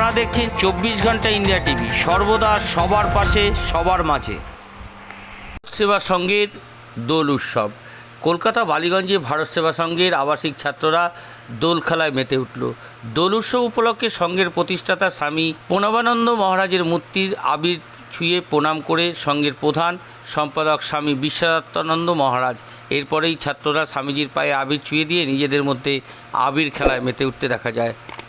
আপনারা দেখছেন চব্বিশ ঘণ্টা ইন্ডিয়া টিভি। সর্বদা সবার পাশে, সবার মাঝে। সেবা সংঘের দোল উৎসব। কলকাতা বালিগঞ্জে ভারত সেবা সংঘের আবাসিক ছাত্ররা দোল খেলায় মেতে উঠল। দোল উৎসব উপলক্ষে সংঘের প্রতিষ্ঠাতা স্বামী প্রণবানন্দ মহারাজের মূর্তির আবির ছুঁয়ে প্রণাম করে সংঘের প্রধান সম্পাদক স্বামী বিশ্বাত্মানন্দ মহারাজ। এরপরেই ছাত্ররা স্বামীজির পায়ে আবির ছুঁয়ে দিয়ে নিজেদের মধ্যে আবির খেলায় মেতে উঠতে দেখা যায়।